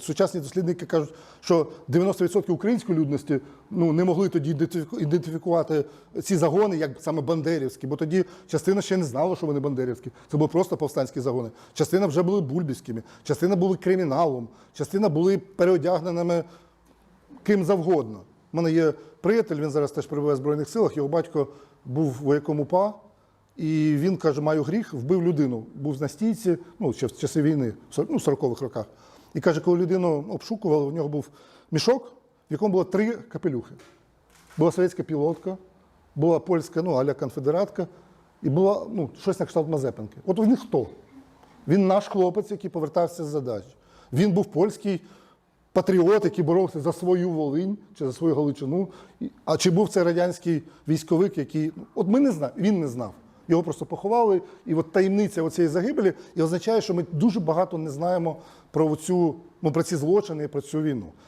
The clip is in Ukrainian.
Сучасні дослідники кажуть, що 90% української людності ну, не могли тоді ідентифікувати ці загони як саме бандерівські, бо тоді частина ще не знала, що вони бандерівські. Це були просто повстанські загони. Частина вже були бульбівськими, частина були криміналом, частина були переодягненими ким завгодно. У мене є приятель, він зараз теж перебуває в Збройних силах, його батько був вояком УПА, і він каже, маю гріх, вбив людину. Був на стійці, ну, ще в часи війни, ну, в 40-х роках. І каже, коли людину обшукували, у нього був мішок, в якому було три капелюхи. Була совєтська пілотка, була польська, ну, аля конфедератка, і була ну, щось на кшталт Мазепинки. От він хто? Він наш хлопець, який повертався з задач. Він був польський патріот, який боровся за свою Волинь чи за свою Галичину. А чи був це радянський військовик, який. ну, От ми не знаємо, він не знав. Його просто поховали. І от таємниця цієї загибелі і означає, що ми дуже багато не знаємо про цю, ну, про ці злочини і про цю війну.